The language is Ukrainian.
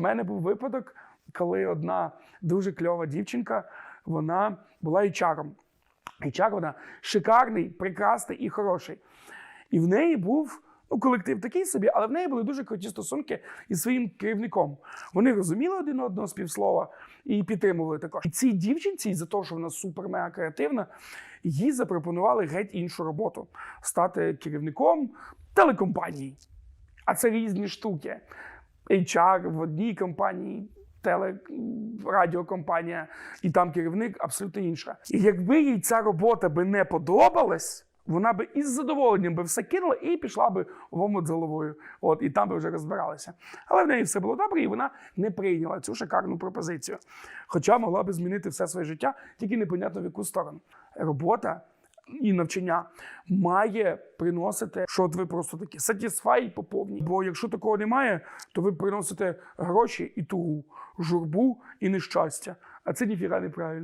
У мене був випадок, коли одна дуже кльова дівчинка, вона була HR. HR вона шикарний, прекрасний і хороший. І в неї був ну, колектив такий собі, але в неї були дуже круті стосунки із своїм керівником. Вони розуміли один одного з півслова і підтримували також. І цій дівчинці, за те, що вона супер-мега креативна, їй запропонували геть іншу роботу стати керівником телекомпанії. А це різні штуки. HR в одній компанії, телерадіокомпанія, і там керівник абсолютно інша. І якби їй ця робота би не подобалась, вона би із задоволенням би все кинула і пішла би в омут з головою. От, і там би вже розбиралися. Але в неї все було добре, і вона не прийняла цю шикарну пропозицію. Хоча могла би змінити все своє життя, тільки непонятно в яку сторону. Робота і навчання має приносити, що ви просто такі сатісфай по повній. Бо якщо такого немає, то ви приносите гроші і тугу, журбу і нещастя. А це ніфіга неправильно.